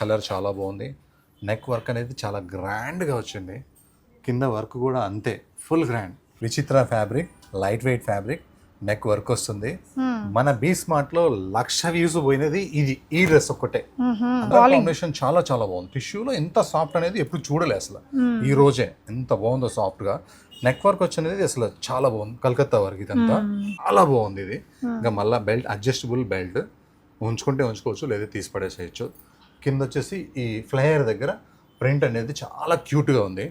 Colour చాలా బాగుంది. Neck work అనేది చాలా గ్రాండ్గా వచ్చింది. కింద వర్క్ కూడా అంతే full grand Vichitra fabric light weight fabric neck work వస్తుంది మన బీ స్మార్ట్లో లక్ష వ్యూస్ పోయినది ఇది ఈ డ్రెస్ ఒక్కటే. కాంబినేషన్ చాలా చాలా బాగుంది. టిష్యూలో ఎంత సాఫ్ట్ అనేది ఎప్పుడు చూడలే అసలు. ఈ రోజే ఎంత బాగుందో సాఫ్ట్గా. నెక్ వర్క్ వచ్చినది అసలు చాలా బాగుంది. కలకత్తా వర్క్ ఇదంతా. చాలా బాగుంది ఇది. ఇంకా మళ్ళీ బెల్ట్ అడ్జస్టబుల్ బెల్ట్ ఉంచుకుంటే ఉంచుకోవచ్చు లేదా తీసి పడేసేయచ్చు కింద వచ్చేసి ఈ ఫ్లయర్ దగ్గర ప్రింట్ అనేది చాలా క్యూట్గా ఉంది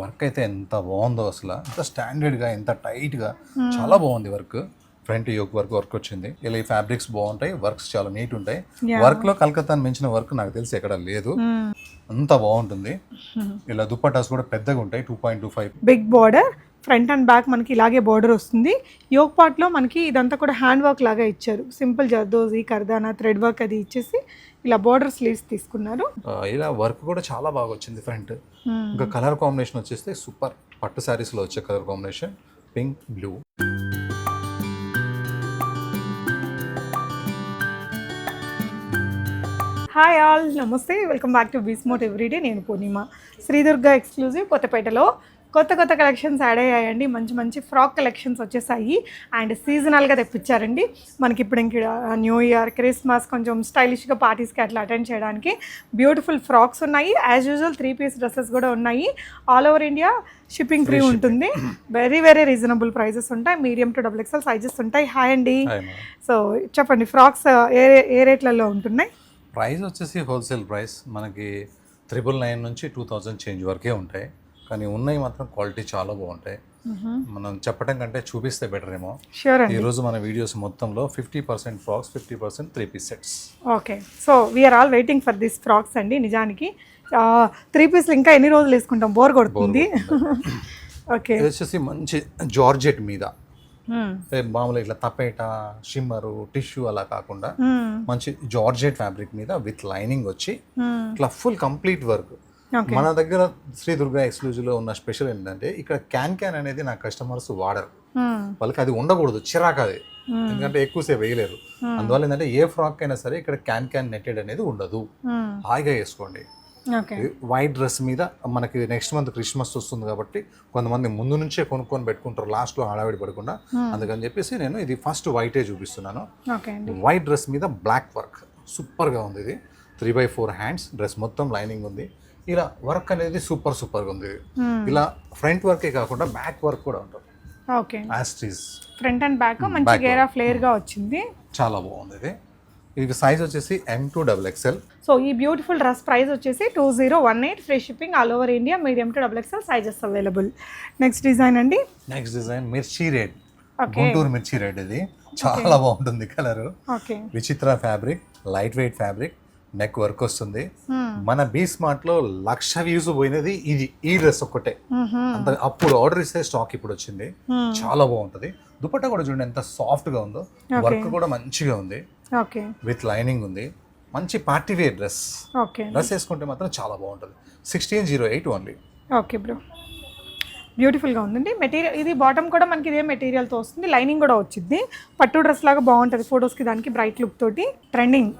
వర్క్ అయితే ఎంత బాగుందో అసలు. ఎంత స్టాండర్డ్గా ఎంత టైట్గా చాలా బాగుంది work. Front yoke work work వచ్చింది ఇలా ఈ ఫ్యాబ్రిక్స్ బాగుంటాయి వర్క్స్ చాలా నీట్ ఉంటాయి వర్క్లో కలకత్తాని మించిన వర్క్ నాకు తెలిసి ఎక్కడ లేదు. అంత బాగుంటుంది. ఇలా దుప్పటాస్ కూడా పెద్దగా ఉంటాయి two point two five. Big border front and back మనకి ఇలాగే బార్డర్ వస్తుంది. యోగ్ పార్ట్లో మనకి ఇదంతా కూడా హ్యాండ్ వర్క్ లాగా ఇచ్చారు. సింపుల్ జర్దోజీ కర్దానా థ్రెడ్ వర్క్ అది ఇచ్చేసి ఇలా బార్డర్ స్లీవ్స్ తీసుకున్నారు. ఇలా వర్క్ కూడా చాలా బాగా వచ్చింది ఫ్రంట్. ఇంకా కలర్ కాంబినేషన్ వచ్చేస్తే సూపర్ పట్టు శారీస్లో వచ్చే colour combination pink blue hi all namaste. Welcome back to బీస్మోట్ everyday నేను పూర్ణిమ. శ్రీదుర్గ ఎక్స్క్లూజివ్ కొత్తపేటలో కొత్త కొత్త కలెక్షన్స్ యాడ్ అయ్యాయండి. మంచి మంచి ఫ్రాక్ కలెక్షన్స్ వచ్చేసాయి. అండ్ సీజనల్గా తెప్పించారండి. మనకి ఇప్పుడు ఇంక న్యూ ఇయర్ క్రిస్మస్ కొంచెం స్టైలిష్గా పార్టీస్కి అట్లా అటెండ్ చేయడానికి బ్యూటిఫుల్ ఫ్రాక్స్ ఉన్నాయి. As usual three piece dresses కూడా ఉన్నాయి. All over India shipping free ఉంటుంది. వెరీ వెరీ రీజనబుల్ ప్రైజెస్ ఉంటాయి. Medium to double XL sizes ఉంటాయి. హాయ్ అండి సో చెప్పండి ఫ్రాక్స్ ఏ ఏ రేట్లలో ఉంటున్నాయి? ప్రైస్ వచ్చేసి హోల్సేల్ ప్రైస్ మనకి త్రిబుల్ నైన్ నుంచి టూ థౌజండ్ చేంజ్ వరకే ఉంటాయి. కానీ ఉన్నాయి మాత్రం క్వాలిటీ చాలా బాగుంటాయి. మనం చెప్పడం కంటే చూపిస్తే బెటర్ ఏమో ఈ రోజు మన వీడియోస్ మొత్తంలో fifty percent frocks fifty percent three piece sets. Okay. So we are all waiting for this frocks అండి నిజానికి. త్రీ పీస్లు ఇంకా ఎన్ని రోజులు వేసుకుంటాం? బోర్ కొడుతుంది. ఓకే. ఇది వచ్చేసి మంచి జార్జెట్ మీద. ఏ మామూలుగా ఇట్లా తపేట షిమ్మరు టిష్యూ అలా కాకుండా మంచి జార్జెట్ ఫ్యాబ్రిక్ మీద విత్ లైనింగ్ వచ్చి ఇట్లా ఫుల్ కంప్లీట్ వర్క్. మన దగ్గర శ్రీ దుర్గా ఎక్స్క్లూజివ్లో ఉన్న స్పెషల్ ఏంటంటే ఇక్కడ క్యాన్ క్యాన్ అనేది నా కస్టమర్స్ వాడరు. వాళ్ళకి అది ఉండకూడదు చిరాకు అది. ఎందుకంటే ఎక్కువసేపు వేయలేరు. అందువల్ల ఏంటంటే ఏ ఫ్రాక్ అయినా సరే ఇక్కడ క్యాన్ క్యాన్ నెట్టెడ్ అనేది ఉండదు. హాయిగా వేసుకోండి. వైట్ డ్రెస్ మీద మనకి నెక్స్ట్ మంత్ క్రిస్మస్ వస్తుంది కాబట్టి కొంతమంది ముందు నుంచే కొనుక్కొని పెట్టుకుంటారు లాస్ట్లో హడావిడి పడకుండా. అందుకని చెప్పేసి నేను ఇది ఫస్ట్ వైటే చూపిస్తున్నాను. వైట్ డ్రెస్ మీద బ్లాక్ వర్క్ సూపర్గా ఉంది ఇది. Three by four hands dress మొత్తం లైనింగ్ ఉంది. ఇలా వర్క్ అనేది సూపర్ సూపర్గా ఉంది. ఇలా ఫ్రంట్ వర్కే కాకుండా బ్యాక్ వర్క్ కూడా ఉంటుంది. ఓకే. ఫ్రంట్ అండ్ బ్యాక్ మంచి గేరా ఫ్లేర్గా వచ్చింది. చాలా బాగుంది ఇది. ఇది సైజ్ వచ్చేసి M two double XL so ఈ బ్యూటిఫుల్ డ్రెస్ ప్రైస్ వచ్చేసి two zero one eight free shipping all over India medium to double XL sizes available next design అండి. Next design mirchi red okay Guntur mirchi red ఇది. చాలా బాగుంటుంది colour okay Vichitra fabric light weight fabric neck work వస్తుంది. మన be స్మార్ట్లో lakh views పోయినది ఇది. ఈ dress ఒక్కటే. అంత అప్పుడు ఆర్డర్ ఇస్తే స్టాక్ ఇప్పుడు వచ్చింది. చాలా బాగుంటది. దుపట్టా కూడా చూడండి ఎంత సాఫ్ట్గా ఉందో వర్క్ కూడా మంచిగా ఉంది. విత్ లైనింగ్ ఉంది. మంచి party wear dress. Okay. Dress వేసుకుంటే మాత్రం చాలా బాగుంటుంది. Sixteen zero eight only. Okay bro. బ్యూటిఫుల్గా ఉందండి. మెటీరియల్ ఇది బాటమ్ కూడా మనకి ఇదే మెటీరియల్తో వస్తుంది. లైనింగ్ కూడా వచ్చింది. పట్టు డ్రెస్ లాగా బాగుంటుంది ఫొటోస్కి దానికి బ్రైట్ లుక్ తోటి. ట్రెండింగ్.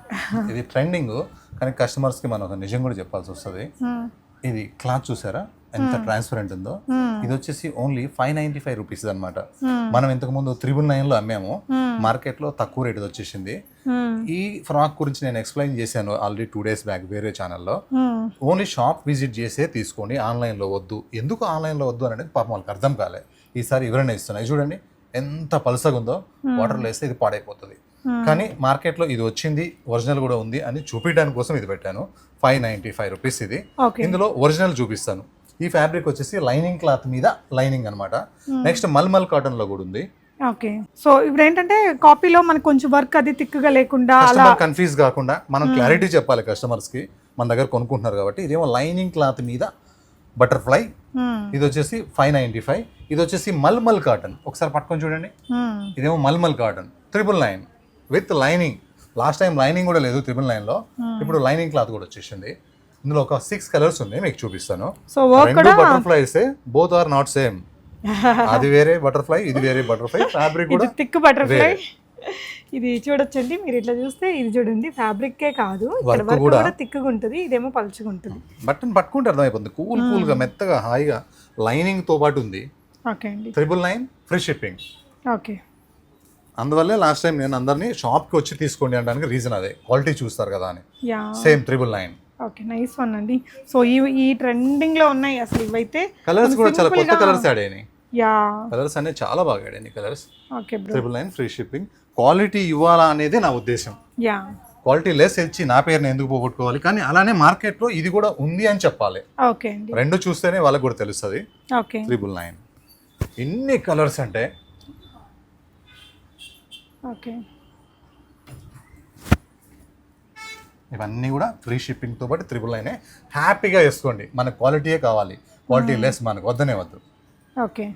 ఇది ట్రెండింగ్ కానీ కస్టమర్స్కి మనం ఒక నిజం కూడా చెప్పాల్సి వస్తుంది. ఇది క్లాత్ చూసారా? ఎంత ట్రాన్స్పరెంట్ ఉందో ఇది వచ్చేసి only five ninety five rupees అనమాట మనం ఇంతకు ముందు త్రిబుల్ నైన్లో అమ్మాము. మార్కెట్లో తక్కువ రేట్ వచ్చేసింది. ఈ ఫ్రాక్ గురించి నేను ఎక్స్ప్లెయిన్ చేశాను ఆల్రెడీ టూ డేస్ బ్యాక్ వేరే ఛానల్లో ఓన్లీ షాప్ విజిట్ చేసే తీసుకోండి ఆన్లైన్లో వద్దు. ఎందుకు ఆన్లైన్లో వద్దు అనేది పాపం వాళ్ళకి అర్థం కాలే. ఈసారి వివరణ ఇస్తున్నాయి చూడండి ఎంత పలసగా ఉందో వాటర్లో వేస్తే ఇది పాడైపోతుంది. కానీ మార్కెట్లో ఇది వచ్చింది ఒరిజినల్ కూడా ఉంది అని చూపించడానికి కోసం ఇది పెట్టాను. ఫైవ్ నైంటీ ఫైవ్ రూపీస్ ఇది ఇందులో ఒరిజినల్ చూపిస్తాను. ఈ ఫ్యాబ్రిక్ వచ్చేసి లైనింగ్ క్లాత్ మీద లైనింగ్ అన్నమాట. నెక్స్ట్ మల్మల్ కాటన్లో కూడా ఉంది. ఓకే. సో ఇప్పుడు ఏంటంటే కాపీలో మనకు కొంచెం వర్క్ అది తిక్కుగా లేకుండా అలా కన్ఫ్యూజ్ కాకుండా మనం క్లారిటీ చెప్పాలి కస్టమర్స్కి. మన దగ్గర కొనుక్కుంటున్నారు కాబట్టి ఇదేమో లైనింగ్ క్లాత్ మీద బటర్ఫ్లై. Hmm. ఇది వచ్చేసి ఫైవ్ నైంటీ ఫైవ్. ఇది వచ్చేసి మల్మల్ కాటన్. ఒకసారి పట్టుకొని చూడండి. Hmm. ఇదేమో malmal cotton. Triple nine with lining last time lining కూడా లేదు ట్రిపుల్ నైన్లో. ఇప్పుడు లైనింగ్ క్లాత్ కూడా వచ్చేసింది. ఇందులో ఒక సిక్స్ కలర్స్ ఉన్నాయి మీకు చూపిస్తాను. So butterflies both are not same అది వేరే బటర్ఫ్లై ఇది వేరే బటర్ఫ్లై ఫ్యాబ్రిక్ కూడా ఇది థిక్ బటర్ఫ్లై ఇది చూడొచ్చండి మీరు ఇట్లా చూస్తే ఇది చూడండి ఫ్యాబ్రిక్కే కాదు వర్క్ కూడా. తిక్కుగా ఉంటుంది ఇదేమో పలుచుగా ఉంటుంది. బట్టన్ పట్టుకుంటే అర్థమైపోతుంది కూల్ కూల్గా మెత్తగా హాయిగా లైనింగ్తో పాటు ఉంది. ఓకే అండి. Triple nine free shipping okay. అందువల్లే లాస్ట్ టైం నేను అందరినీ షాప్కి వచ్చి తీసుకోండి అనడానికి రీజన్ అదే. క్వాలిటీ చూస్తారు కదా అని. Yeah same triple nine okay nice one అండి. సో ఈ ఈ ట్రెండింగ్లో ఉన్నాయి అసలు ఇవైతే. కలర్స్ కూడా చాలా కొత్త కలర్స్ యాడ్ అయినాయి. యా. కలర్స్ అనేవి చాలా బాగా యాడ్ అయినాయి colours okay bro. Triple nine free shipping quality ఇవ్వాలా అనేది నా ఉద్దేశం. యా. క్వాలిటీ లెస్ ఇచ్చి నా పేరుని ఎందుకు పోగొట్టుకోవాలి? కానీ అలానే మార్కెట్లో ఇది కూడా ఉంది అని చెప్పాలి. ఓకే అండి. రెండు చూస్తేనే వాళ్ళకి కూడా తెలుస్తుంది. ఓకే. త్రిబుల్ నైన్ ఎన్ని కలర్స్ అంటే ఓకే. ఇవన్నీ కూడా ఫ్రీ షిప్పింగ్తో పాటు త్రిబుల్ నైనే హ్యాపీగా వేసుకోండి. మన క్వాలిటీయే కావాలి. క్వాలిటీ లెస్ మనకు వద్దనే వద్దు. ఓకే.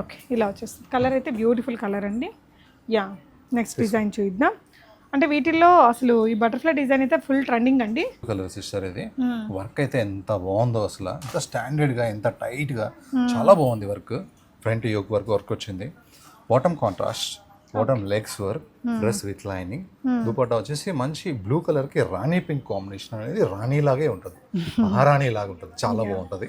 ఓకే ఇలా వచ్చేస్తుంది. కలర్ అయితే బ్యూటిఫుల్ కలర్ అండి. యా నెక్స్ట్ డిజైన్ చూద్దాం. అంటే వీటిల్లో అసలు ఈ బటర్ఫ్లై డిజైన్ అయితే ఫుల్ ట్రెండింగ్ అండి. కలర్ సిస్టర్ ఇది. వర్క్ అయితే ఎంత బాగుందో అసలు. ఎంత స్టాండర్డ్గా ఎంత టైట్గా చాలా బాగుంది work front yoke work work వచ్చింది. Bottom contrast bottom legs work dress with lining dupatta వచ్చేసి మంచి బ్లూ కలర్కి రాణి పింక్ కాంబినేషన్ అనేది రాణి లాగే ఉంటుంది. మహారాణి లాగా ఉంటుంది. చాలా బాగుంటుంది.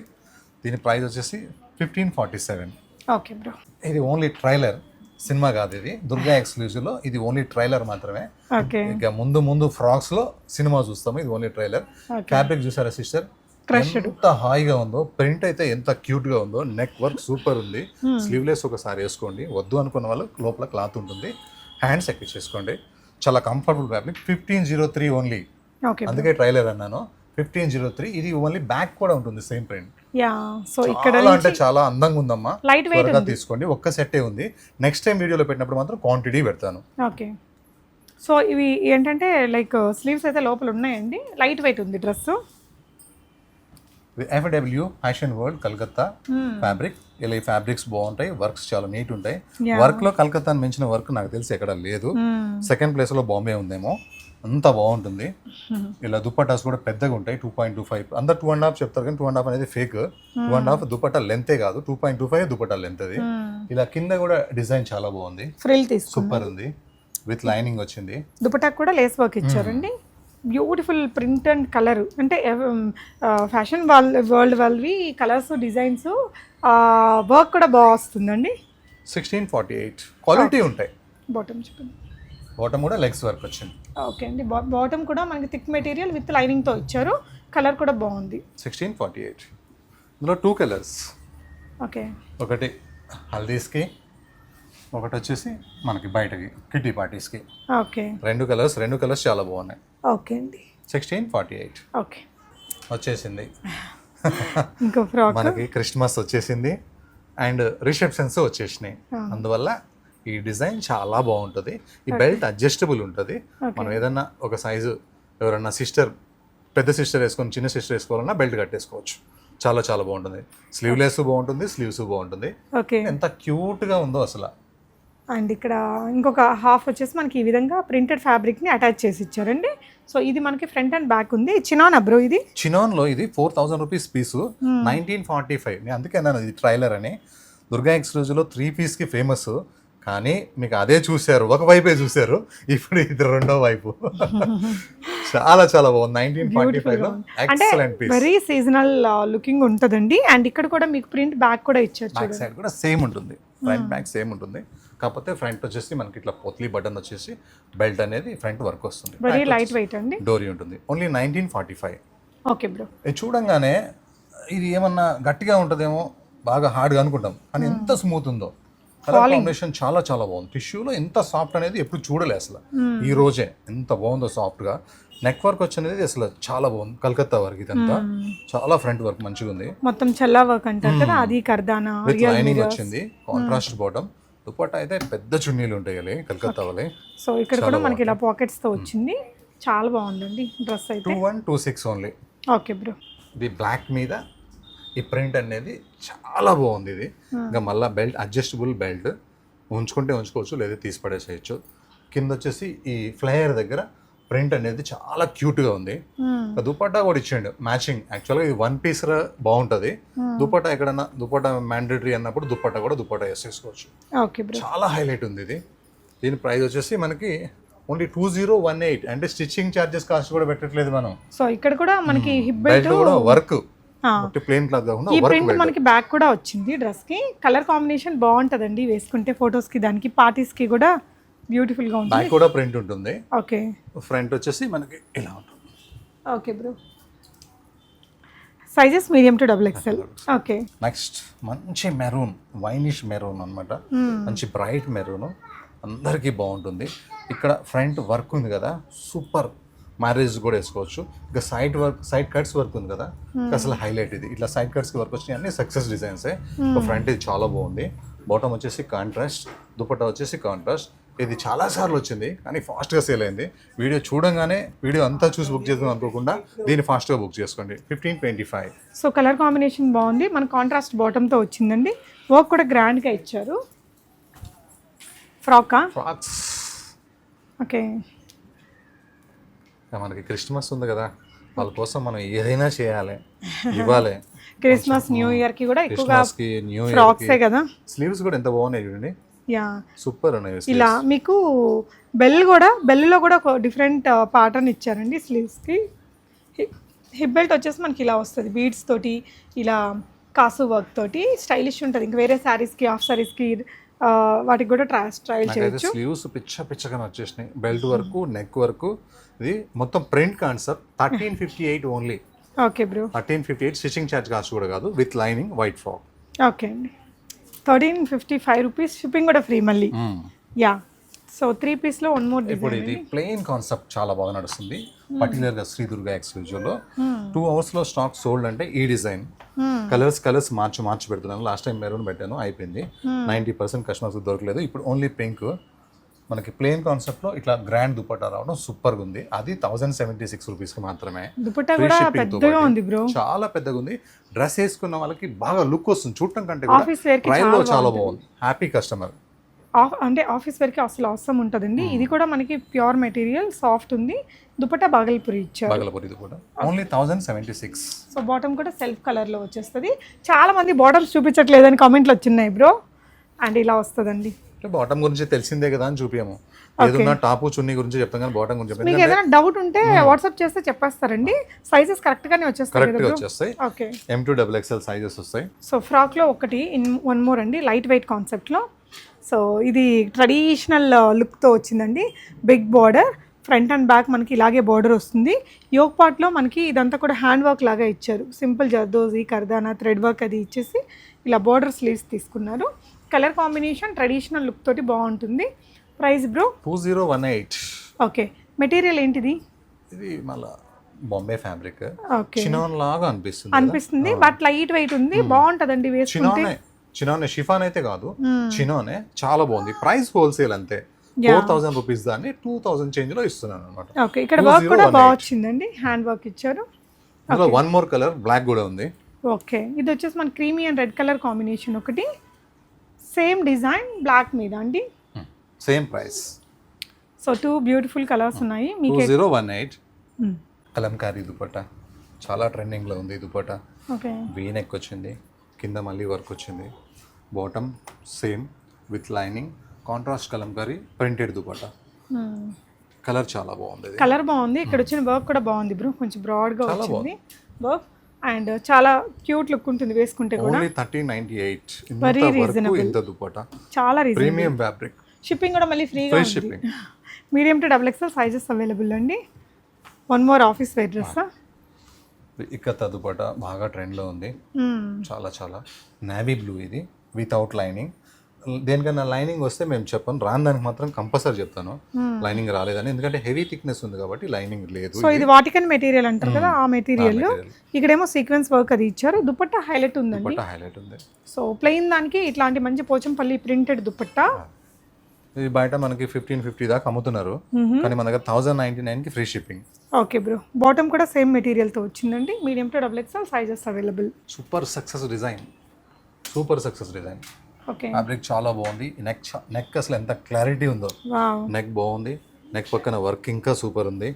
దీని ప్రైస్ వచ్చేసి fifteen forty seven okay bro ఇది ఓన్లీ ట్రైలర్. సినిమా కాదు ఇది. దుర్గా ఎక్స్క్లూజివ్లో ఇది ఓన్లీ ట్రైలర్ మాత్రమే. ఇంకా ముందు ముందు ఫ్రాక్స్లో సినిమా చూస్తాము. ఇది ఓన్లీ ట్రైలర్. ఫ్యాబ్రిక్ చూసారా సిస్టర్? ఎంత హాయిగా ఉందో ప్రింట్ అయితే ఎంత క్యూట్గా ఉందో నెక్ వర్క్ సూపర్ ఉంది. స్లీవ్లెస్ ఒకసారి వేసుకోండి. వద్దు అనుకున్న వాళ్ళు లోపల క్లాత్ ఉంటుంది. హ్యాండ్స్ ఎక్కించేసుకోండి చాలా comfortable fabric fifteen zero three only. అందుకే ట్రైలర్ అన్నాను. ఫిఫ్టీన్ జీరో త్రీ ఇది ఓన్లీ బ్యాక్ కూడా ఉంటుంది సేమ్ ప్రింట్. సో ఇక్కడ అంటే చాలా అందంగా ఉందమ్మా. లైట్ వెయిట్ తీసుకోండి. ఒక్క సెట్టే ఉంది. నెక్స్ట్ టైం వీడియోలో పెట్టినప్పుడు మాత్రం క్వాంటిటీ పెడతాను. ఓకే. సో ఇవి ఏంటంటే లైక్ స్లీవ్స్ అయితే లోపల ఉన్నాయండి. లైట్ వెయిట్ ఉంది dress FW fashion world Calcutta fabric ఇలా ఈ ఫ్యాబ్రిక్స్ బాగుంటాయి వర్క్స్ చాలా నీట్ ఉంటాయి. వర్క్లో కలకత్తాని మించిన వర్క్ నాకు తెలిసి ఎక్కడ లేదు. సెకండ్ ప్లేస్లో బాంబే ఉందేమో. అంత బాగుంటుంది. ఇలా దుప్పటాస్ కూడా పెద్దగా ఉంటాయి టూ పాయింట్ టూ ఫైవ్ అందరు టూ అండ్ హాఫ్ చెప్తారు కానీ టూ అండ్ హాఫ్ అనేది fake two and half dupatta లెంతే కాదు two point two five dupatta length అది. ఇలా కింద కూడా డిజైన్ చాలా బాగుంది. సూపర్ ఉంది. విత్ లైనింగ్ వచ్చింది. దుపటాకు కూడా లేస్ వర్క్ ఇచ్చారండి. బ్యూటిఫుల్ ప్రింట్ అండ్ కలర్ అంటే ఫ్యాషన్ వాల్ వరల్డ్ వాళ్ళవి కలర్స్ డిజైన్స్ వర్క్ కూడా బాగా వస్తుందండి. సిక్స్టీన్ ఫార్టీ ఎయిట్ క్వాలిటీ ఉంటాయి. బాటమ్ చెప్పండి. బాటమ్ కూడా లెగ్స్ వర్క్ వచ్చింది. ఓకే అండి. బాటమ్ కూడా మనకి థిక్ మెటీరియల్ విత్ లైనింగ్తో ఇచ్చారు. కలర్ కూడా బాగుంది. సిక్స్టీన్ ఫార్టీ ఎయిట్ ఇందులో టూ కలర్స్ ఓకే ఒకటి హల్దీస్కి ఒకటి వచ్చేసి మనకి బయటకి కిట్టి పార్టీస్కి. ఓకే రెండు కలర్స్ రెండు కలర్స్ చాలా బాగున్నాయి. ఓకే అండి. Sixteen forty eight. ఓకే. వచ్చేసింది. ఇంకో ఫ్రాక్? మనకి క్రిస్మస్ వచ్చేసింది. అండ్ రిసెప్షన్స్ వచ్చేసినాయి. అందువల్ల ఈ డిజైన్ చాలా బాగుంటుంది. ఈ బెల్ట్ అడ్జస్టబుల్ ఉంటుంది. మనం ఏదన్నా ఒక సైజు ఎవరన్నా సిస్టర్ పెద్ద సిస్టర్ వేసుకొని చిన్న సిస్టర్ వేసుకోవాలన్నా బెల్ట్ కట్టేసుకోవచ్చు. చాలా చాలా బాగుంటుంది. స్లీవ్లెస్ బాగుంటుంది స్లీవ్స్ బాగుంటుంది. ఓకే. ఎంత క్యూట్గా ఉందో అసలు. అండ్ ఇక్కడ ఇంకొక హాఫ్ వచ్చేసి మనకి ఈ విధంగా ప్రింటెడ్ ఫ్యాబ్రిక్ని అటాచ్ చేసి ఇచ్చారండి. సో ఇది మనకి ఫ్రంట్ అండ్ బ్యాక్ ఉంది. చిన్నానా బ్రో ఇది? చినాన్లో ఇది four thousand rupees piece nineteen forty five నేను అందుకే అన్నాను ఇది ట్రైలర్ అని. దుర్గా ఎక్స్క్లూజివ్లో త్రీ పీస్కి ఫేమస్ కానీ మీకు అదే చూశారు. ఒక వైపే చూశారు. ఇప్పుడు ఇది రెండో వైపు. చాలా చాలా బాగుంది. Nineteen forty excellent piece very seasonal looking ఉంటుందండి. అండ్ ఇక్కడ కూడా మీకు ప్రింట్ బ్యాక్ కూడా ఇచ్చారు బ్యాక్ సైడ్ కూడా సేమ్ ఉంటుంది. ఫ్రంట్ బ్యాక్ సేమ్ ఉంటుంది. కాకపోతే ఫ్రంట్ వచ్చేసి మనకి ఇట్లా పొత్లీ బటన్ వచ్చేసి బెల్ట్ అనేది ఫ్రంట్ వర్క్ వస్తుంది. వెరీ లైట్ వెయిట్ అండి. డోరీ ఉంటుంది. Only nineteen forty five okay bro ఇది చూడంగానే ఇది ఏమన్నా గట్టిగా ఉంటుందేమో బాగా హార్డ్గా అనుకుంటాం. కానీ ఎంత స్మూత్ ఉందో. కలర్ కాంబినేషన్ చాలా చాలా బాగుంది. టిష్యూలో ఎంత సాఫ్ట్ అనేది ఎప్పుడు చూడలే అసలు. ఈ రోజే ఎంత బాగుందో సాఫ్ట్గా నెక్ వర్క్ వచ్చినది అసలు చాలా బాగుంది. కలకత్తా వర్క్ ఇదంతా. చాలా ఫ్రంట్ వర్క్ మంచిగా ఉంది. మొత్తం చల్లా వర్క్ అంటారు కదా అది కర్దానా విత్ లైనింగ్ వచ్చింది. కాంట్రాస్ట్ బాటమ్ దుపట్టా అయితే పెద్ద చున్నీలు ఉంటాయి అవి కలకత్తా వాళ్ళే సో ఇక్కడ కూడా మనకి ఇలా pockets తో వచ్చింది. చాలా బాగుందండి డ్రెస్ అయితే. Two one two six only okay bro. ఇది బ్లాక్ మీద ఈ ప్రింట్ అనేది చాలా బాగుంది ఇది. ఇంకా మళ్ళీ బెల్ట్ అడ్జస్టబుల్ బెల్ట్ ఉంచుకుంటే ఉంచుకోవచ్చు లేదా తీసి పడేసేయచ్చు. కింద వచ్చేసి ఈ ఫ్లయర్ దగ్గర ప్రింట్ అనేది చాలా క్యూట్గా ఉంది. ఆ దుపట్టా కూడా ఇచ్చిండు మ్యాచింగ్. యాక్చువల్గా ఇది వన్ పీస్ బాగుంటుంది. దుపట్టా ఎక్కడన్నా దుపట్టా మ్యాండేటరీ అన్నప్పుడు దుపట్టా కూడా దుపట్టా వేసేసుకోవచ్చు చాలా హైలైట్ ఉంది ఇది. దీని ప్రైస్ వచ్చేసి మనకి only two zero one eight. అంటే స్టిచ్చింగ్ ఛార్జెస్ కాస్ట్ కూడా పెట్టట్లేదు మనం. సో ఇక్కడ కూడా మనకి హిప్ కూడా వర్క్. ప్లేన్ క్లాత్ కాకుండా ఈ ప్రింట్ మనకి బ్యాక్ కూడా వచ్చింది డ్రెస్కి కలర్ కాంబినేషన్ బాగుంటదండి. వేసుకుంటే ఫొటోస్కి దానికి పార్టీస్కి కూడా బ్యూటిఫుల్గా ఉంటుంది బ్యాక్ కూడా ప్రింట్ ఉంటుంది. ఓకే. ఫ్రంట్ వచ్చేసి మనకి ఇలా ఉంటుంది. Okay bro. Sizes medium to double XL okay. Next మంచి మెరూన్ వైనిష్ మెరూన్ అన్నమాట. మంచి బ్రైట్ మెరూన్. అందరికీ బాగుంటుంది. ఇక్కడ ఫ్రంట్ వర్క్ ఉంది కదా. సూపర్ మ్యారేజ్ కూడా వేసుకోవచ్చు. ఇంకా side work side cuts work ఉంది కదా. ఇంకా అసలు హైలైట్ ఇది. ఇట్లా సైడ్ కట్స్ వర్క్ వచ్చినాయి అన్ని సక్సెస్ డిజైన్సే ఫ్రంట్ ఇది చాలా బాగుంది. బాటమ్ వచ్చేసి కాంట్రాస్ట్ దుపట్టా వచ్చేసి కాంట్రాస్ట్ ఇది చాలా సార్లు వచ్చింది కానీ ఫాస్ట్గా సేల్ అయింది. వీడియో చూడంగానే వీడియో అంతా చూసి బుక్ చేద్దాం అనుకోకుండా దీన్ని ఫాస్ట్గా బుక్ చేసుకోండి. Fifteen twenty five. So colour combination బాగుంది. మన కాంట్రాస్ట్ బాటంతో వచ్చిందండి. వర్క్ కూడా గ్రాండ్గా ఇచ్చారు. ఫ్రాకా ఫ్రాక్స్ ఓకే. మనకి క్రిస్మస్ ఉంది కదా వాళ్ళ కోసం మనం ఏదైనా చేయాలి ఇవ్వాలి. క్రిస్మస్ న్యూ ఇయర్కి కూడా ఎక్కువగా న్యూ ఇయర్ ఫ్రాక్సే కదా. స్లీవ్స్ కూడా ఎంత బాగున్నాయి చూడండి. యా. సూపర్. ఇలా మీకు బెల్ కూడా బెల్లో కూడా ఒక డిఫరెంట్ ప్యాటర్న్ ఇచ్చారండి స్లీవ్స్కి. హిప్ బెల్ట్ వచ్చేసి మనకి ఇలా వస్తుంది బీడ్స్ తోటి ఇలా కాసు వర్క్ తోటి స్టైలిష్ ఉంటుంది. ఇంకా వేరే శారీస్కి హాఫ్ శారీస్కి వాటికి కూడా ట్రా నాకైతే చేయొచ్చు. స్లీవ్స్ పిచ్చ పిచ్చగా వచ్చేసినాయి. బెల్ట్ వరకు నెక్ వరకు ఇది మొత్తం print concept thirteen fifty eight only okay bro. Thirteen fifty eight stitching charge cost కూడా కాదు with lining white frock okay అండి. Thirteen fifty five rupees shipping కూడా ఫ్రీ మళ్ళీ. యా. సో త్రీ పీస్లో వన్ మోర్ ఇప్పుడు ఇది ప్లెయిన్ కాన్సెప్ట్ చాలా బాగా నడుస్తుంది. పర్టికులర్గా శ్రీ దుర్గా ఎక్స్క్లూజివ్లో టూ అవర్స్లో స్టాక్ సోల్డ్ అంటే ఈ డిజైన్ కలర్స్ కలర్స్ మార్చి మార్చి పెడుతున్నాను. లాస్ట్ టైం మెరూన్ పెట్టాను. అయిపోయింది. నైంటీ పర్సెంట్ కస్టమర్స్ దొరకలేదు. ఇప్పుడు ఓన్లీ పింక్ మనకి ప్లెయిన్ కాన్సెప్ట్లో ఇట్లా గ్రాండ్ దుపట్టా రావడం సూపర్గా ఉంది. అది థౌసండ్ సెవెంటీ సిక్స్ రూపీస్కి మాత్రమే. దుపట్టా పెద్దగా. ఉంది బ్రో చాలా పెద్దగా ఉంది. డ్రెస్ వేసుకున్న వాళ్ళకి బాగా లుక్ వస్తుంది. చూడటం కంటే లో చాలా బాగుంది. హ్యాపీ కస్టమర్ అంటే ఆఫీస్ వరకు అసలు అవసరం ఉంటుందండి. ఇది కూడా మనకి ప్యూర్ మెటీరియల్ సాఫ్ట్ ఉంది. దుపట్టా బాగల్పూరి ఇచ్చారు. బాగలపూర్ కూడా only thousand seventy six so bottom కూడా సెల్ఫ్ కలర్లో వచ్చేస్తుంది. చాలా మంది బాటమ్స్ చూపించట్లేదని కామెంట్లు వచ్చినాయి బ్రో అండ్ ఇలా వస్తుందండి. అంటే బాటమ్ గురించి తెలిసిందే కదా అని చూపించాము ఏదన్నా టాపు చున్నీ గురించి చెప్తాం కానీ బాటమ్ గురించి మీకు ఏదైనా డౌట్ ఉంటే వాట్సాప్ చేస్తే చెప్పేస్తారండి. సైజెస్ కరెక్ట్గానే వచ్చేస్తాయి కరెక్ట్గా? వచ్చేస్తాయి. Okay. M two double XL sizes వస్తాయి. సో ఫ్రాక్లో ఒకటి ఇన్ వన్ మోర్ అండి లైట్ వెయిట్ కాన్సెప్ట్లో సో ఇది ట్రెడిషనల్ లుక్తో వచ్చిందండి. Big border front and back మనకి ఇలాగే బార్డర్ వస్తుంది. యోగ్ పార్ట్లో మనకి ఇదంతా కూడా హ్యాండ్ వర్క్ లాగా ఇచ్చారు. సింపుల్ జర్దోజీ కర్దానా థ్రెడ్ వర్క్ అది ఇచ్చేసి ఇలా బార్డర్ స్లీవ్స్ తీసుకున్నారు. కలర్ కాంబినేషన్ ట్రెడిషనల్ లుక్ తోటి బాగుంటుంది. Price bro? Two zero one eight. Okay. Material ఏంటిది? ఇది మళ్ళా బాంబే ఫ్యాబ్రిక్. చినాన్ లాగా అనిపిస్తుంది. అనిపిస్తుంది బట్ లైట్ వెయిట్ ఉంది. బాగుంటుందండి వేసుకుంటే. చినానే చినానే షిఫాన్ అయితే కాదు. చినానే చాలా బాగుంది. ప్రైస్ హోల్సేల్ అంతే. ఫోర్ థౌసండ్ రూపీస్ దాన్ని టూ థౌసండ్ చేంజ్లో ఇస్తున్నాను అనమాట ఓకే. ఇక్కడ వర్క్ కూడా బాగా వచ్చిందండి. హ్యాండ్ వర్క్ ఇచ్చారు. అందులో వన్ మోర్ కలర్ బ్లాక్ కూడా ఉంది. ఓకే. ఇది వచ్చేసి మన creamy and red colour combination ఒకటి. సేమ్ డిజైన్ బ్లాక్ మీద అండి? Same price so two beautiful colours ఉన్నాయి. మీకు zero one eight. Kalamkari dupatta. చాలా ట్రెండింగ్లో ఉంది దుపట్టా. ఓకే. వీ నెక్ వచ్చింది. కింద మళ్ళీ వర్క్ వచ్చింది. Bottom same with lining contrast Kalamkari printed dupatta. Colour చాలా బాగుంది కలర్ బాగుంది. ఇక్కడ వచ్చిన వర్క్ కూడా బాగుంది బ్రో. కొంచెం బ్రాడ్గా వచ్చింది. వర్క్ అండ్ చాలా క్యూట్ లుక్ ఉంటుంది వేసుకుంటే కూడా. Thirteen ninety eight. ఇంత దుపట్టా? చాలా రీజన్ ప్రీమియం ఫ్యాబ్రిక్ షిప్పింగ్ కూడా మళ్ళీ ఫ్రీగా shipping medium to double XL sizes available అండి. One more office wear dress ikat dupatta బాగా ట్రెండ్లో ఉంది. చాలా చాలా. నావీ బ్లూ ఇది వితౌట్ లైనింగ్ దేనికన్నా లైనింగ్ వస్తే మేము చెప్పను. రాని దానికి మాత్రం కంపల్సరీ చెప్తాను. లైనింగ్ రాలేదని. ఎందుకంటే హెవీ థిక్నెస్ ఉంది కాబట్టి లైనింగ్ లేదు. సో ఇది వాటికన్ మెటీరియల్ అంటారు కదా ఆ మెటీరియల్. ఇక్కడేమో సీక్వెన్స్ వర్క్ అది ఇచ్చారు. దుపట్టా హైలైట్ ఉందండి. దుపట్టా హైలైట్ ఉంది. సో ప్లెయిన్ దానికి ఇట్లాంటి మంచి పోచంపల్లి ప్రింటెడ్ దుపట్టా. ఇది బయట మనకి ఫిఫ్టీన్ ఫిఫ్టీ దాకా అమ్ముతున్నారు. కానీ మన దగ్గర థౌసండ్ నైన్టీ నైన్కి free shipping. Okay bro. Bottom కూడా సేమ్ మెటీరియల్తో వచ్చిందండి. Medium to double XL sizes available. Super success design. Super success design. Fabric చాలా బాగుంది. నెక్ నెక్ అసలు ఎంత క్లారిటీ ఉందో. నెక్ బాగుంది. నెక్ పక్కన వర్క్ ఇంకా సూపర్ ఉంది.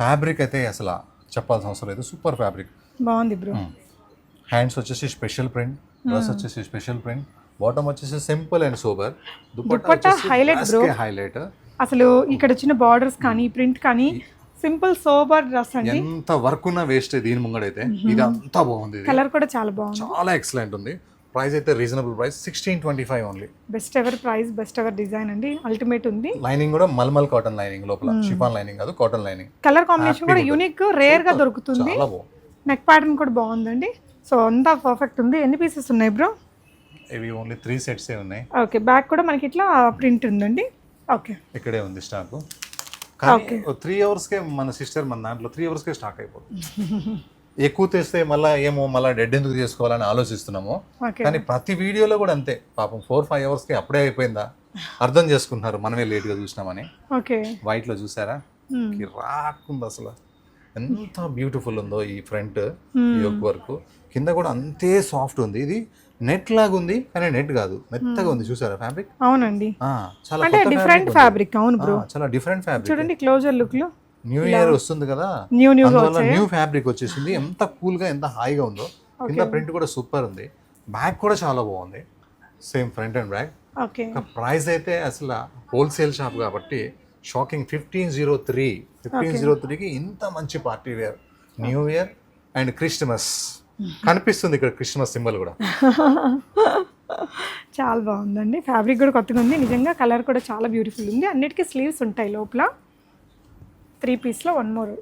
ఫ్యాబ్రిక్ అయితే అసలు చెప్పాల్సిన అవసరం లేదు. సూపర్ ఫ్యాబ్రిక్ బాగుంది బ్రో. హ్యాండ్స్ వచ్చేసి స్పెషల్ ప్రింట్ డ్రెస్ వచ్చేసి స్పెషల్ ప్రింట్ బాటమ్ వచ్చేసి simple and super dupatta bro. Highlight అసలు ఇక్కడ వచ్చిన బార్డర్స్ కానీ ప్రింట్ కానీ సింపుల్ సోబర్ డ్రెస్ అండి. ఎంత వర్క్ ఉన్న వేస్ట్ దీని ముంగడైతే. ఇది అంతా బాగుంది కలర్ కూడా చాలా బాగుంది. చాలా ఎక్సలెంట్ ఉంది. ప్రైస్ అయితే reasonable price sixteen twenty five only best ever price best ever design అండి. అల్టిమేట్ ఉంది. లైనింగ్ కూడా మల్మల్ కాటన్ లైనింగ్ లోపల. షిఫాన్ లైనింగ్ కాదు కాటన్ లైనింగ్ కలర్ కాంబినేషన్ కూడా యూనిక్ రేర్గా దొరుకుతుంది. నెక్ ప్యాటర్న్ కూడా బాగుందండి. సో అంతా పర్ఫెక్ట్ ఉంది. ఎన్ని పీసెస్ ఉన్నాయి బ్రో ఇవి ఓన్లీ త్రీ సెట్స్ ఉన్నాయి. ఓకే బ్యాక్ కూడా మనకి ఇట్లా ప్రింట్ ఉందండి. ఓకే ఇక్కడే ఉంది స్టాక్ త్రీ అవర్స్కే మన సిస్టర్ మన దాంట్లో త్రీ అవర్స్కే స్టాక్ అయిపోతుంది. ఎక్కువ తెస్తే మళ్ళీ ఏమో మళ్ళీ డెడ్ ఎందుకు చేసుకోవాలని ఆలోచిస్తున్నాము. కానీ ప్రతి వీడియోలో కూడా అంతే. పాపం ఫోర్ ఫైవ్ అవర్స్కి అప్పుడే అయిపోయిందా? అర్థం చేసుకుంటున్నారు. మనమే లేట్గా చూసినామని. వైట్లో చూసారా. రాకుంది అసలు. ఎంత బ్యూటిఫుల్ ఉందో ఈ ఫ్రంట్ యొక్క వర్క్ కింద కూడా అంతే సాఫ్ట్ ఉంది. ఇది నెట్ లాగా ఉంది కానీ నెట్ కాదు. మెత్తగా ఉంది. చూసారా ఫ్యాబ్రిక్ అవునండి. చాలా డిఫరెంట్ ఫ్యాబ్రిక్ అవును. బ్రో చాలా డిఫరెంట్ ఫ్యాబ్రిక్ చూడండి క్లోజర్ లుక్లో. న్యూ ఇయర్ వస్తుంది కదా. న్యూ న్యూ న్యూ ఫ్యాబ్రిక్ వచ్చేసింది. ఎంత కూల్గా ఎంత హాయిగా ఉందో. కింద ప్రింట్ కూడా సూపర్ ఉంది. బ్యాక్ కూడా చాలా బాగుంది. Same front and back okay price అయితే అసలు హోల్సేల్ షాప్ కాబట్టి shocking fifteen zero three fifteen zero త్రీకి ఇంత మంచి party wear new year and Christmas కనిపిస్తుంది ఇక్కడ క్రిస్టమస్ సింబల్ కూడా. చాలా బాగుందండి. ఫ్యాబ్రిక్ కూడా కొత్తగా ఉంది. నిజంగా కలర్ కూడా చాలా బ్యూటిఫుల్ ఉంది. అన్నిటికీ స్లీవ్స్ ఉంటాయి లోపల. త్రీ పీస్లో వన్ మోర్.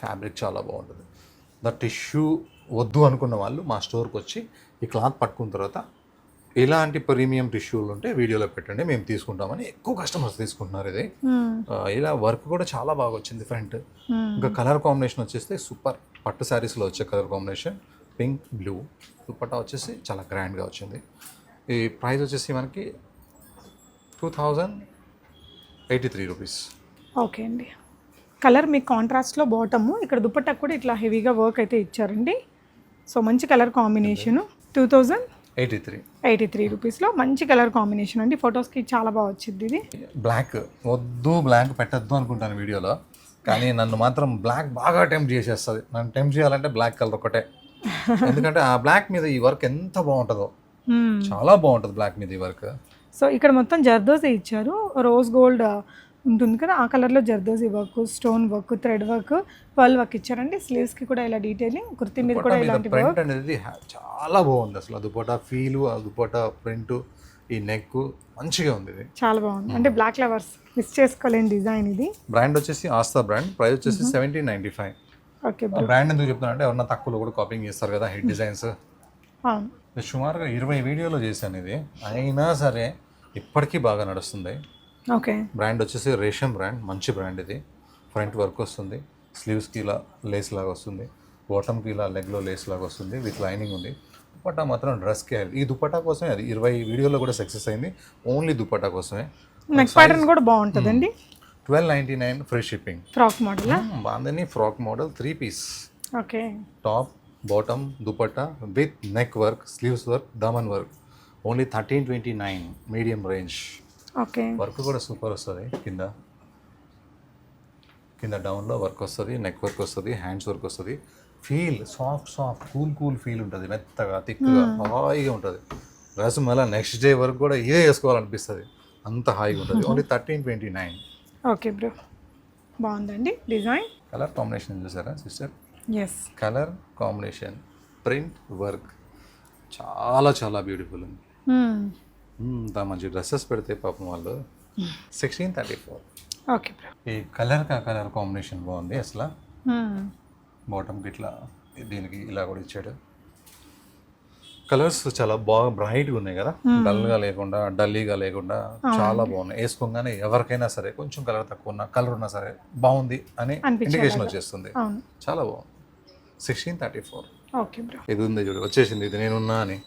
ఫ్యాబ్రిక్ చాలా బాగుంటుంది. ద టిష్యూ వద్దు అనుకున్న వాళ్ళు మా స్టోర్కి వచ్చి ఈ క్లాత్ పట్టుకున్న తర్వాత ఎలాంటి ప్రీమియం టిష్యూలు ఉంటే వీడియోలో పెట్టండి మేము తీసుకుంటామని ఎక్కువ కస్టమర్స్ తీసుకుంటున్నారు ఇది. ఇలా వర్క్ కూడా చాలా బాగా వచ్చింది ఫ్రంట్. ఇంకా కలర్ కాంబినేషన్ వచ్చేస్తే సూపర్. పట్టు శారీస్లో వచ్చే colour combination pink blue dupatta వచ్చేసి చాలా గ్రాండ్గా వచ్చింది. ఈ ప్రైస్ వచ్చేసి మనకి two thousand eighty three rupees. Okay అండి. కలర్ మీకు కాంట్రాస్ట్లో బాటము ఇక్కడ దుపట్టా కూడా ఇట్లా హెవీగా వర్క్ అయితే ఇచ్చారండి. సో మంచి colour combination two thousand eighty three eighty three రూపీస్లో మంచి కలర్ కాంబినేషన్ అండి. ఫొటోస్కి చాలా బాగా వచ్చింది ఇది. బ్లాక్ వద్దు బ్లాక్ పెట్టద్దు అనుకుంటాను వీడియోలో. కానీ నన్ను మాత్రం బ్లాక్ బాగా అటెంప్ట్ చేసేస్తుంది. నన్ను అటెంప్ట్ చేయాలంటే బ్లాక్ కలర్ ఒకటే ఎందుకంటే ఆ బ్లాక్ మీద ఈ వర్క్ ఎంత బాగుంటుందో. Hmm. చాలా బాగుంటుంది బ్లాక్ మీద ఈ వర్క్ సో ఇక్కడ మొత్తం జర్దోజీ ఇచ్చారు. రోజ్ గోల్డ్ ఉంటుంది కదా. ఆ కలర్లో zardozi work stone work thread work pearl work ఇచ్చారండి. స్లీవ్స్కి కూడా ఇలా డీటెయిలింగ్ కుర్తి మీద కూడా ఇలాంటి ప్రింట్ అనేది చాలా బాగుంది అసలు. ఆ దుపట్టా ఫీలు ఆ దుపట్టా ప్రింట్ ఈ నెక్ మంచిగా ఉంది ఇది. చాలా బాగుంది. అంటే బ్లాక్ లవర్స్ మిస్ చేసుకోలేని డిజైన్ ఇది. బ్రాండ్ వచ్చేసి ఆస్తా బ్రాండ్. ప్రైస్ వచ్చేసి seventeen ninety five. Okay brand ఎందుకు చెప్తున్నానంటే ఎవరన్నా తక్కువలో కూడా కాపింగ్ చేస్తారు కదా హెడ్ డిజైన్స్. సుమారుగా ఇరవై వీడియోలో చేశాను ఇది. అయినా సరే ఇప్పటికీ బాగా నడుస్తుంది. ఓకే. బ్రాండ్ వచ్చేసి రేషం బ్రాండ్ మంచి బ్రాండ్ ఇది. ఫ్రంట్ వర్క్ వస్తుంది స్లీవ్స్కి ఇలా లేస్ లాగా వస్తుంది బాటమ్కి ఇలా లెగ్లో లేస్ లాగా వస్తుంది విత్ లైనింగ్ ఉంది. దుపట్టా మాత్రం డ్రెస్కి ఈ దుపట్టా కోసమే అది ఇరవై వీడియోలో కూడా సక్సెస్ అయింది. ఓన్లీ దుపట్టా కోసమే. నెక్ ప్యాటర్న్ కూడా బాగుంటుందండి? Twelve ninety nine free shipping. Frock model? Bandhani frock model three piece. Okay. Top bottom dupatta with neck work sleeves work Daman work. Only thirteen twenty nine medium range. Okay. Work కూడా super వస్తుంది కింద. కింద డౌన్లో work వస్తుంది neck work వస్తుంది hands work వస్తుంది. Feel soft soft cool cool feel ఉంటుంది మెత్తగా థిక్గా హాయిగా ఉంటుంది. డ్రెస్ మళ్ళీ నెక్స్ట్ డే వరకు కూడా ఇదే వేసుకోవాలనిపిస్తుంది అంత హాయిగా ఉంటుంది. Only thirteen twenty nine okay bro. బాగుందండి డిజైన్. కలర్ కాంబినేషన్ చూసారా sister? Yes colour combination print work చాలా చాలా బ్యూటిఫుల్ ఉంది. Hmm. ఇంత మంచి డ్రెస్సెస్ పెడితే పాపం వాళ్ళు. సిక్స్టీన్ థర్టీ ఫోర్ ఓకే ఈ కలర్ కా కలర్ కాంబినేషన్ బాగుంది అసలు. Hmm. బాటమ్కి ఇట్లా దీనికి ఇలా కూడా ఇచ్చాడు. కలర్స్ చాలా బాగా బ్రైట్గా ఉన్నాయి కదా. డల్గా లేకుండా డల్లీగా లేకుండా చాలా బాగున్నాయి. వేసుకోగానే ఎవరికైనా సరే కొంచెం కలర్ తక్కువ ఉన్నా కలర్ ఉన్నా సరే బాగుంది అని ఇండికేషన్ వచ్చేస్తుంది. చాలా బాగుంది. సిక్స్టీన్ థర్టీ ఫోర్ ఇది ఉంది చూడు వచ్చేసింది ఇది నేనున్నా అని.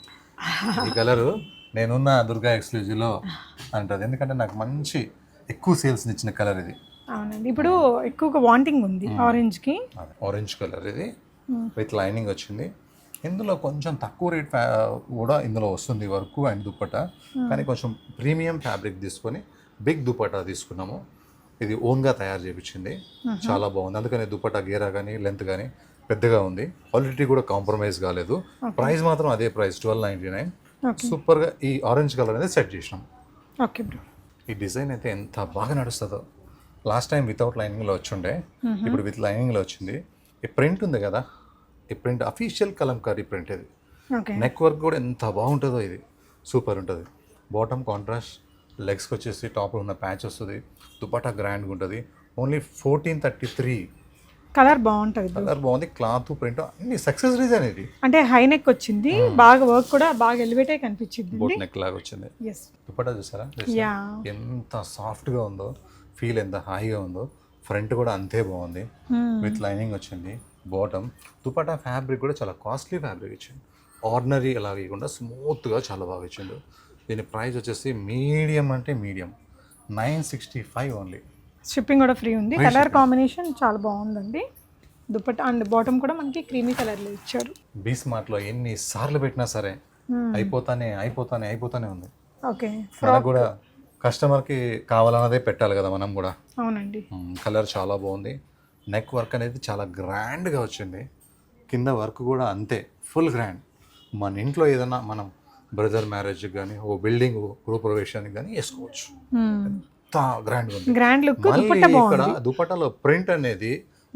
ఈ కలరు నేనున్నా దుర్గా ఎక్స్క్లూజివ్లో అంటది. ఎందుకంటే నాకు మంచి ఎక్కువ సేల్స్ ఇచ్చిన కలర్ ఇది. అవునండి. ఇప్పుడు ఎక్కువగా వాంటింగ్ ఉంది ఆరెంజ్కి ఆరెంజ్ కలర్ ఇది. విత్ లైనింగ్ వచ్చింది. ఇందులో కొంచెం తక్కువ రేట్ కూడా ఇందులో వస్తుంది వర్క్ అండ్ దుప్పట. కానీ కొంచెం ప్రీమియం ఫ్యాబ్రిక్ తీసుకొని బిగ్ దుపట్టా తీసుకున్నాము. ఇది ఓన్గా తయారు చేయించింది చాలా బాగుంది. అందుకని దుపట్టా గేరా కానీ లెంత్ కానీ పెద్దగా ఉంది. క్వాలిటీ కూడా కాంప్రమైజ్ కాలేదు. ప్రైస్ మాత్రం అదే ప్రైస్ ట్వెల్వ్ నైంటీ నైన్ సూపర్గా ఈ ఆరెంజ్ కలర్ అనేది సెట్ చేసినాం. Okay bro. ఈ డిజైన్ అయితే ఎంత బాగా నడుస్తుందో. లాస్ట్ టైం వితౌట్ లైనింగ్లో వచ్చిండే ఇప్పుడు విత్ లైనింగ్లో వచ్చింది. ఈ ప్రింట్ ఉంది కదా ఈ ప్రింట్ అఫీషియల్ కలంకారీ ప్రింట్ ఇది. నెక్ వర్క్ కూడా ఎంత బాగుంటుందో ఇది. సూపర్ ఉంటుంది. బాటమ్ కాంట్రాస్ట్ లెగ్స్కి వచ్చేసి టాప్ ఉన్న ప్యాచ్ వస్తుంది. దుపట్టా గ్రాండ్గా ఉంటుంది. Only fourteen thirty three colour బాగుంటుంది కలర్ బాగుంది క్లాత్ ప్రింట్ అన్ని సక్సెస్ డిజైన్ ఇది. అంటే హై నెక్ వచ్చింది బాగా వర్క్ కూడా బాగా ఎలివేట్ అయి కనిపించింది బోట్ నెక్ లాగా వచ్చింది. ఎస్ దుపట్టా చూసారా? యా ఎంత సాఫ్ట్గా ఉందో ఫీల్ ఎంత హాయిగా ఉందో ఫ్రంట్ కూడా అంతే బాగుంది. విత్ లైనింగ్ వచ్చింది. బాటమ్ దుపట్టా ఫ్యాబ్రిక్ కూడా చాలా కాస్ట్లీ ఫ్యాబ్రిక్ ఇచ్చింది. ఆర్డినరీ అలా కాకుండా స్మూత్గా చాలా బాగా ఇచ్చిండు. దీని ప్రైస్ వచ్చేసి మీడియం అంటే medium nine sixty five only shipping కూడా ఫ్రీ ఉంది. కలర్ కాంబినేషన్ చాలా బాగుందండి. దుపట్టా అండ్ బాటమ్ కూడా మనకి క్రీమీ కలర్లో ఇచ్చారు. బీ స్మార్ట్లో ఎన్ని సార్లు పెట్టినా సరే అయిపోతానే అయిపోతానే అయిపోతానే ఉంది. ఓకే. మనకు కూడా కస్టమర్కి కావాలన్నదే పెట్టాలి కదా మనం కూడా. అవునండి. కలర్ చాలా బాగుంది. నెక్ వర్క్ అనేది చాలా గ్రాండ్గా వచ్చింది. కింద వర్క్ కూడా అంతే ఫుల్ గ్రాండ్. మన ఇంట్లో ఏదైనా మనం బ్రదర్ మ్యారేజ్కి కానీ ఓ బిల్డింగ్ గృహప్రవేశానికి కానీ వేసుకోవచ్చు. ఎంత గ్రాండ్గా ఉంది. గ్రాండ్ లుక్ ఇక్కడ దుపట్టాలో ప్రింట్ అనేది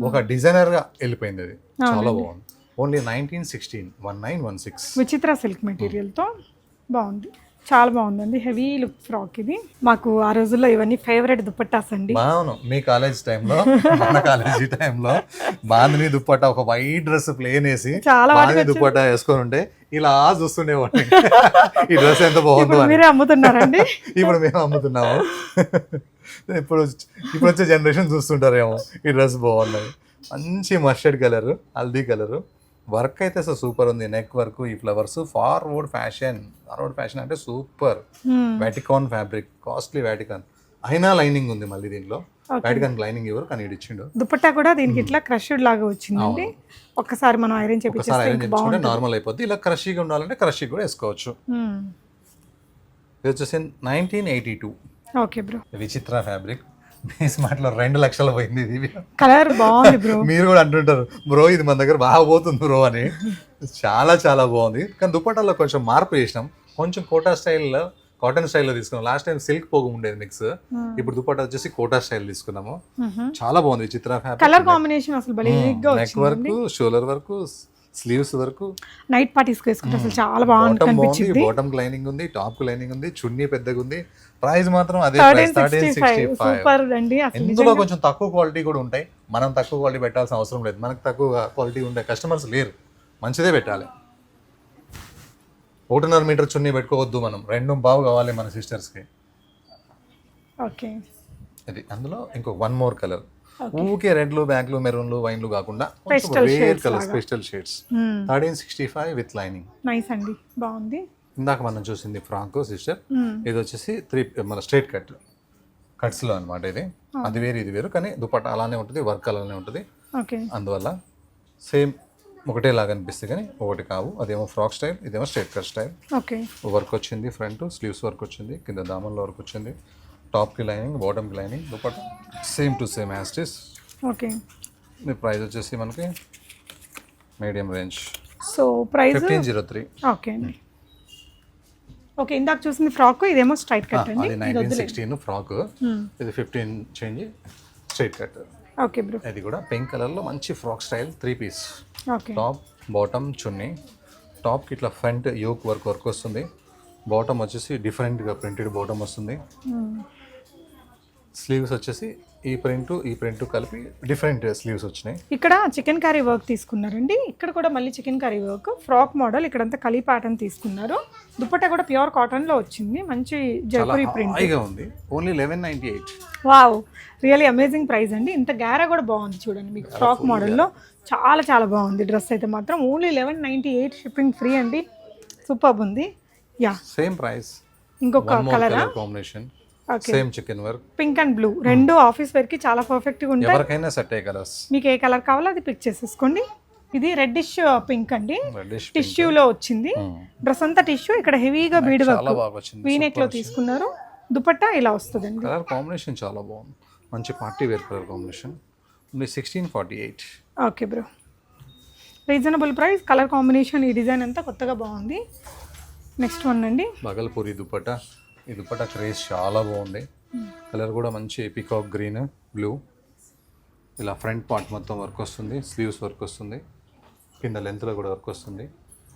ఒక డిజైనర్గా వెళ్ళిపోయింది అది. చాలా బాగుంది. Only nineteen sixteen one nine one six Vichitra silk మెటీరియల్తో బాగుంది. చాలా బాగుందండి. హెవీ లుక్ ఫ్రాక్ ఇది. మాకు ఆ రోజుల్లో ఇవన్నీ ఫేవరెట్ దుపట్టాస్ అండి. బాగును మీ కాలేజ్ టైంలో మన కాలేజీ టైంలో బాందిని దుప్పట ఒక వైట్ డ్రెస్ ప్లేన్ వేసి చాలా బాందిని దుప్పట వేసుకొని ఉంటే ఇలా చూస్తుండేవాడిని. ఈ డ్రెస్ ఎంత బాగుందో మీరే అమ్ముతున్నారండి. ఇప్పుడు మేము అమ్ముతున్నాము. ఇప్పుడు ఇప్పుడు వచ్చే జనరేషన్ చూస్తుంటారేమో ఈ డ్రెస్ బాగున్నది మంచి మస్టర్డ్ కలర్ హల్దీ కలర్. వర్క్ అయితే అసలు సూపర్ ఉంది. నెక్ వర్క్ ఈ flowers forward fashion. Forward fashion అంటే super. Vatican fabric costly Vatican. అయినా లైనింగ్ ఉంది మళ్ళీ దీంట్లో. వాటికాన్ లైనింగ్ ఎవరు కానీ ఇచ్చిండు. దుపట్టా కూడా దీనికి ఇట్లా క్రష్డ్ లాగా వచ్చిందండి. ఒక్కసారి మనం ఐరన్ ఒకసారి ఐరన్ నార్మల్ అయిపోద్ది. ఇలా క్రషీగా ఉండాలంటే క్రషీ కూడా వేసుకోవచ్చు. ఇది వచ్చేసి nineteen eighty two. Okay bro. Vichitra fabric. మీ రెండు లక్షలు పోయింది ఇది. కలర్ బాగుంది బ్రో. మీరు కూడా అంటుంటారు బ్రో ఇది మన దగ్గర బాగా పోతుంది బ్రో అని. చాలా చాలా బాగుంది. కానీ దుపట్టాలో కొంచెం మార్పు చేసినాం. కొంచెం కోటా స్టైల్లో కాటన్ స్టైల్లో తీసుకున్నాం. లాస్ట్ టైం సిల్క్ పోగు ఉండేది మిక్స్ ఇప్పుడు దుపట్టా వచ్చేసి కోటా స్టైల్ తీసుకున్నాము. చాలా బాగుంది చిత్ర కలర్ కాంబినేషన్ అసలు neck work shoulder work sleeves వరకు. నైట్ పార్టీస్కి వేసుకుంటే అసలు చాలా బాగుంది బాటమ్ బాగుంది కనిపించింది బాటమ్ లైనింగ్ ఉంది టాప్ లైనింగ్ ఉంది చున్నీ పెద్దగా ఉంది. ప్రైస్ మాత్రం అదే సూపర్ అండి ఇందులో కొంచెం తక్కువ క్వాలిటీ కూడా ఉంటాయి. మనం తక్కువ క్వాలిటీ పెట్టాల్సిన అవసరం లేదు. మనకు తక్కువ క్వాలిటీ ఉండే కస్టమర్స్ లేరు. మంచిదే పెట్టాలి. ఒకటిన్నర మీటర్ చున్నీ పెట్టుకోవద్దు మనం. రెండు బావు కావాలి మన సిస్టర్స్కి ఓకే ఇది అందులో ఇంకో వన్ మోర్ కలర్ ఊకే రెడ్లు బ్యాక్లు మెరూన్లు వైన్లు కాకుండా rare colours special shades thirteen sixty five with lining nice అండి. బాగుంది. ఇందాక మనం చూసింది ఫ్రాక్ సిస్టర్ మ్మ్. ఇది వచ్చేసి త్రీ మన స్ట్రైట్ కట్ కట్స్లో అనమాట ఇది. అది వేరు ఇది వేరు కానీ దుపట్టా అలానే ఉంటుంది వర్క్ అలానే ఉంటుంది. ఓకే అందువల్ల సేమ్ ఒకటే లాగా అనిపిస్తుంది కానీ ఒకటి కావు. అదేమో ఫ్రాక్ స్టైల్ ఇదేమో straight cut style okay work వచ్చింది ఫ్రంట్ స్లీవ్స్ వర్క్ వచ్చింది కింద దామన్లో వర్క్ వచ్చింది. టాప్కి lining బాటమ్కి lining dupatta same to same as it is okay. Me price వచ్చేసి మనకి medium range. So price fifteen zero three. Okay. Okay ఇందాక చూసింది ఫ్రాక్ ఇదేమో స్ట్రైట్ కట్ అండి. అది నైన్టీన్ సిక్స్టీన్ ఫ్రాక్. ఇది fifteen change straight cut. Okay bro. ఇది కూడా పింక్ కలర్లో మంచి frock style three piece okay. Top bottom చున్నీ. టాప్కి ఇట్లా ఫ్రంట్ యోక్ వర్క్ వర్క్ వస్తుంది. బాటమ్ వచ్చేసి డిఫరెంట్గా ప్రింటెడ్ బాటమ్ వస్తుంది. స్లీవ్స్ వచ్చేసి ఈ ప్రింట్ ఈ ప్రింట్ కలిపి డిఫరెంట్ స్లీవ్స్ వచ్చినాయి. ఇక్కడ చికెన్ కర్రీ వర్క్ తీసుకున్నారండి. ఇక్కడ కూడా మళ్ళీ chikankari work. Frock model ఇక్కడంతా కలీ ప్యాటర్న్ తీసుకున్నారు. దుపట్టా కూడా ప్యూర్ కాటన్లో వచ్చింది. మంచి జైపూరి ప్రింట్ హాయిగా ఉంది. Only eleven ninety eight wow really amazing price అండి. ఇంత గ్యారా కూడా బాగుంది చూడండి మీకు. ఫ్రాక్ మోడల్లో చాలా చాలా బాగుంది డ్రెస్ అయితే మాత్రం. Only eleven ninety eight shipping free అండి. సూపర్ ఉంది. యా సేమ్ ప్రైస్ ఇంకొక కలరా combination same chikan work. Pink and blue. రెండు ఆఫీస్ వేర్కి చాలా పర్ఫెక్ట్గా ఉంటాయి. ఎవరికైనా సెట్ అయ్యే కలర్స్. మీకు ఏ కలర్ కావాలో అది పిక్ చేసేసుకోండి. ఇది రెడ్డిష్ పింక్ అండి. రెడ్డిష్ టిష్యూలో వచ్చింది. డ్రెస్ అంతా టిష్యూ ఇక్కడ హెవీగా బీడ్ చాలా వర్క్ వీనెక్లో తీసుకున్నారు. దుపట్టా ఇలా వస్తుందండి. కలర్ కాంబినేషన్ చాలా బాగుంది. మంచి party wear colour combination sixteen forty eight okay bro reasonable price colour combination ఈ డిజైన్ అంతా కొత్తగా బాగుంది. నెక్స్ట్ వన్ అండి. బగల్పూరి దుపట్టా. ఈ దుపట్టా క్రేజ్ చాలా బాగుంది. కలర్ కూడా మంచి పికాక్ గ్రీన్ బ్లూ. ఇలా ఫ్రంట్ పార్ట్ మొత్తం వర్క్ వస్తుంది స్లీవ్స్ వర్క్ వస్తుంది. కింద లెంత్లో కూడా వర్క్ వస్తుంది.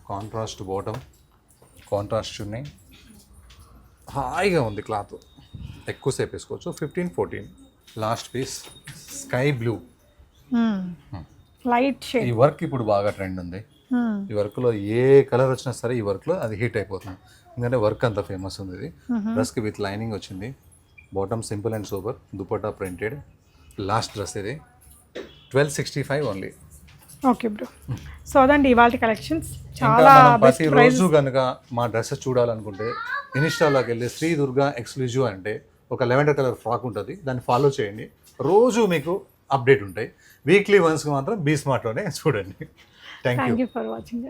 కాంట్రాస్ట్ బాటమ్ కాంట్రాస్ట్ ఉన్నాయి హాయిగా ఉంది క్లాత్. ఎక్కువసేపు వేసుకోవచ్చు fifteen fourteen last piece sky blue light ఈ వర్క్ ఇప్పుడు బాగా ట్రెండ్ ఉంది. ఈ వర్క్లో ఏ కలర్ వచ్చినా సరే ఈ వర్క్లో అది హీట్ అయిపోతుంది. ఎందుకంటే వర్క్ అంత ఫేమస్ ఉంది ఇది డ్రెస్కి విత్ లైనింగ్ వచ్చింది. Bottom simple and super dupatta printed last dress ఇది. Twelve sixty five only okay bro so అదండి ఇవాళ కలెక్షన్స్ చాలా ప్రతి రోజు కనుక మా డ్రెస్సెస్ చూడాలనుకుంటే ఇన్స్టాలోకి వెళ్ళి శ్రీ దుర్గా ఎక్స్క్లూజివ్ అంటే ఒక లెవెండర్ కలర్ ఫ్రాక్ ఉంటుంది. దాన్ని ఫాలో చేయండి. రోజు మీకు అప్డేట్ ఉంటాయి. వీక్లీ వన్స్కి మాత్రం బీ స్మార్ట్లోనే చూడండి. Thank you for watching